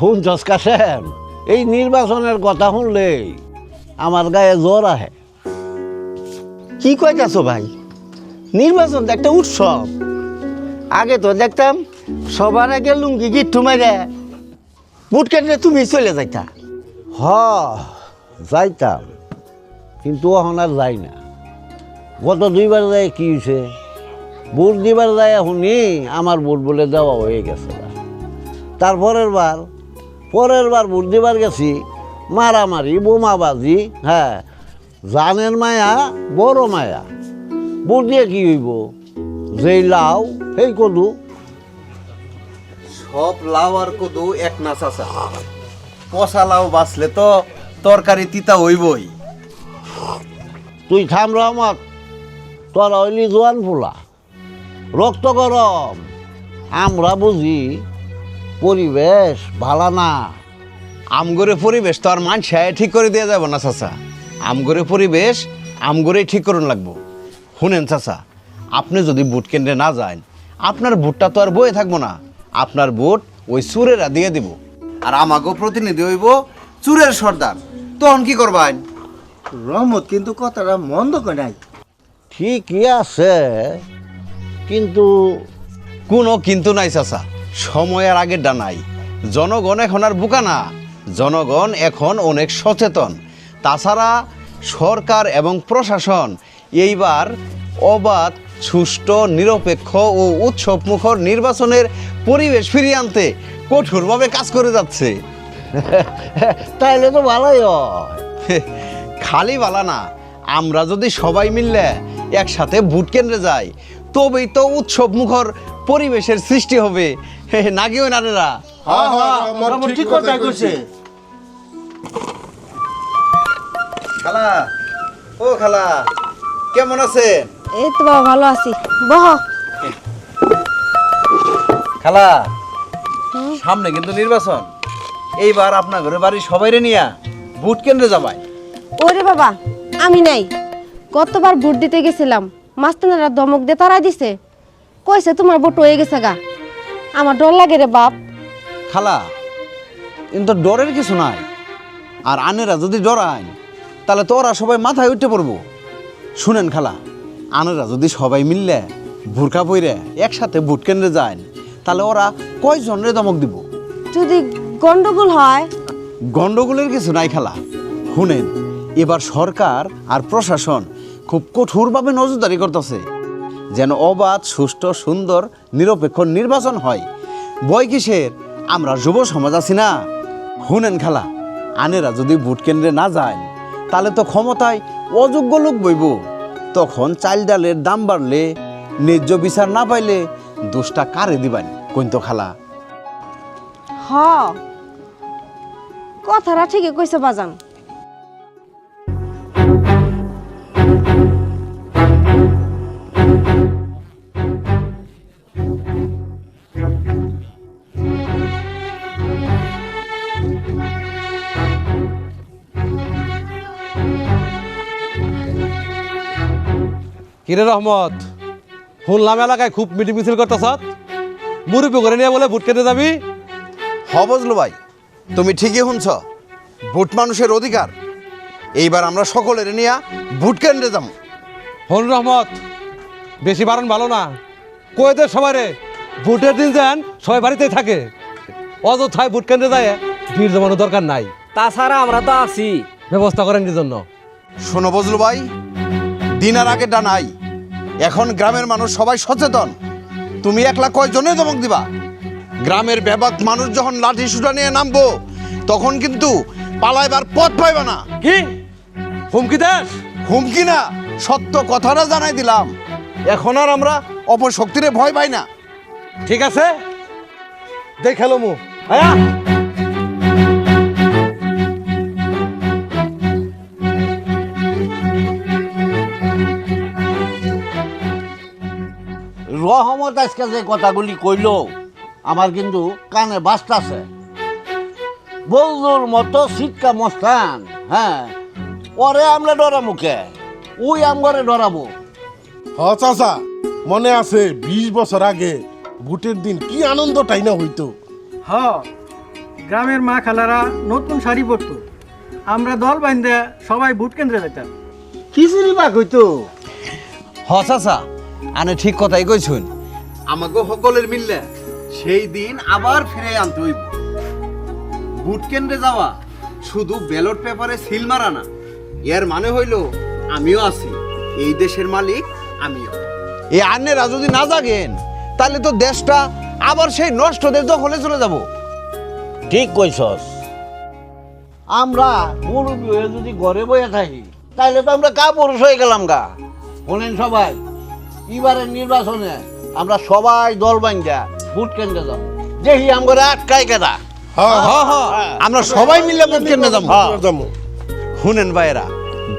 শুনছস কাশেম এই নির্বাচনের কথা শুনলেই আমার গায়ে জ্বর আহে। কি কইতাছ ভাই? নির্বাচন তো একটা উৎসব। আগে তো দেখতাম সবার আগে লুঙ্গি গিট্টু মারে বুট কেটে তুমি চলে যাইতা। হ যাইতাম কিন্তু এখন আর যাই না। গত দুইবার যায় কি হয়েছে ভোট দিবার যায় শুনি আমার ভোট বলে দেওয়া হয়ে গেছে। তারপরের বার পরের বার ভোট দিবার গেছি মারামারি বোমাবাজি হ্যাঁ জানের মায়া বড় মায়া। ভোট দিয়ে কি হইব? যেই লাউ সেই কদু। সব লাউ আর কদু এক না চাচা। পচা লাউ বাঁচলে তো তরকারি তিতা হইবই। তুই থাম রহমত তোর হইলি জোয়ান ফুলা রক্ত গরম। আমরা বুঝি পরিবেশ ভালা না। আমগরে পরিবেশ তো আর মান ঠিক করে দেওয়া যাবে না চাচা। আমগরে পরিবেশ আমগরেই ঠিক করুন লাগবো। শুনেন চাচা আপনি যদি বুট কেন্দ্রে না যান আপনার বুটটা তো আর বয়ে থাকব না। আপনার বুট ওই চুরেরা দিয়ে দিব। আর আমাকেও প্রতিনিধি হইব চুরের সর্দার। তখন কি করবেন? রহমত কিন্তু কথাটা মন্দ করে নাই। ঠিকই আছে কিন্তু কোনো কিন্তু নাই চাচা। সময়ের আগের ডানাই জনগণ এখন আর বোকা না। জনগণ এখন অনেক সচেতন। তাছাড়া সরকার এবং প্রশাসন এইবার অবাধ সুষ্ঠু নিরপেক্ষ ও উৎসবমুখর নির্বাচনের পরিবেশ ফিরিয়ে আনতে কঠোরভাবে কাজ করে যাচ্ছে। তাইলে তো ভালোই খালি বালা না আমরা যদি সবাই মিললে একসাথে ভোট কেন্দ্রে যাই তবেই তো উৎসবমুখর পরিবেশের সৃষ্টি হবে। নাকি ওই রহমত ঠিক কথাই কইছে খালা ও খালা কেমন আছেন এই তো বাবা ভালো আছি। বহ। খালা সামনে কিন্তু নির্বাচন। এইবার আপনার ঘরে বাড়ির সবাইরে নিয়া ভোট কেন্দ্রে যাবাই। ওরে বাবা আমি নাই। কতবার ভোট দিতে গেছিলাম মাস্তানারা ধমক দিয়ে তারাই দিছে। কইছে তোমার ভোট হয়ে গেছে গা। আমার ডর লাগে রে বাপ। খালা কিন্তু ডরের কিছু নাই। আর আনেরা যদি ডরায় তাহলে তো ওরা সবাই মাথায় উঠে পড়ব। শুনেন খালা আনেরা যদি সবাই মিললে ভুরকা পইরে একসাথে ভোট কেন্দ্রে যায় তাহলে ওরা কয়জনের দমক দিব? যদি গন্ডগোল হয়? গন্ডগোলের কিছু নাই খালা। শুনেন এবার সরকার আর প্রশাসন খুব কঠোরভাবে নজরদারি করতেছে। যেন অবাধ, সুষ্ঠু, সুন্দর, নিরপেক্ষ নির্বাচন হয়। বই কিসের আমরা যুব সমাজ আছি না। শুনেন খেলা, আনেরা যদি ভোট কেন্দ্রে না যায়, তাহলে তো ক্ষমতায় অযোগ্য লোক বইব। তখন চাল ডালের দাম বাড়লে, ন্যায্য বিচার না পাইলে দোষটা কারে দিবান? কইতো খালা। হ। কথাটা ঠিকই কইছে বাজান। কিরে রহমত? শুনলাম এলাকায় খুব মিটিং মিছিল করতেছ মুরব্বী করে নিয়ে বলে ভোট কেটে যাবি? হ বুঝলো ভাই তুমি ঠিকই শুনছ। ভোট মানুষের অধিকার। এইবার আমরা সকলের নিয়ে ভোট কেন্দ্রে যাম হন রহমত বেশি বারণ ভালো না। কয়েদের সবাই রে? ভোটের দিন যান সবাই বাড়িতেই থাকে। অযথায় ভোট কেন্দ্রে যায় ভিড় জমানোর দরকার নাই। তাছাড়া আমরা তো আছি। ব্যবস্থা করেন কি জন্য? শোনো বজলু ভাই দিন আর আগে নাই এখন গ্রামের মানুষ সবাই সচেতন। তুমি একলা কয়জনে দমক দিবা? গ্রামের ব্যাপক মানুষ যখন লাঠি সুটা নিয়ে নামবো তখন কিন্তু পালাইবার পথ পাইবা না। কি? হুমকি দেশ হুমকি না সত্য কথাটা জানাই দিলাম। এখন আর আমরা অপশক্তিরে ভয় পাই না। ঠিক আছে? দেখাল মু আয়া আজকে যে কথাগুলি কইল আমার কিন্তু কানে বাজতাছে। বলদুর মতো শিক্ষা মস্তান হ্যাঁ ওরে আমরা ডরাবো কে? ওই আমগরে ডরাবো হ চাচা মনে আছে বিশ বছর আগে ভোটের দিন কি আনন্দটাই না হইতো? হ গ্রামের মা খালারা নতুন শাড়ি পরতো। আমরা দল বাইন্দে সবাই ভোট কেন্দ্রে যেতাম খিচুড়ি পাক হইতো। হ চাচা আনে ঠিক কথাই কইছুন। আমাকে সকলের মিললে সেই দিন আবার ফিরে আনতে হইব। বুট কেন্দ্রে যাওয়া শুধু ব্যালট পেপারে সিল মারা না এর মানে হইল আমিও আছি এই দেশের মালিক আমিও। এই আন্যেরা যদি না জাগেন তাহলে তো দেশটা আবার সেই নষ্ট নষ্টদের দখলে চলে যাব। ঠিক কইছস। আমরা মুরব্বী হয়ে যদি ঘরে বয়ে থাকি তাহলে তো আমরা কা পুরুষ হয়ে গেলাম গা। শোনেন সবাই এবারের নির্বাচনে আমরা সবাই দল বাঙ্গা ভোট কেন্দ্রে যাব। দেখি আমরা কেনা হ্যাঁ আমরা সবাই মিলে বুট কেন্দ্রে যাব। যাব। শুনেন ভাইয়েরা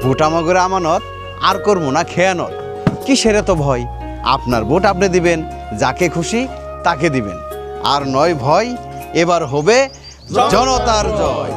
ভোট আমাগরে আমানত আর করব না খেয়ানত কিসের তো ভয়? আপনার ভোট আপনি দিবেন যাকে খুশি তাকে দিবেন। আর নয় ভয় এবার হবে জনতার জয়।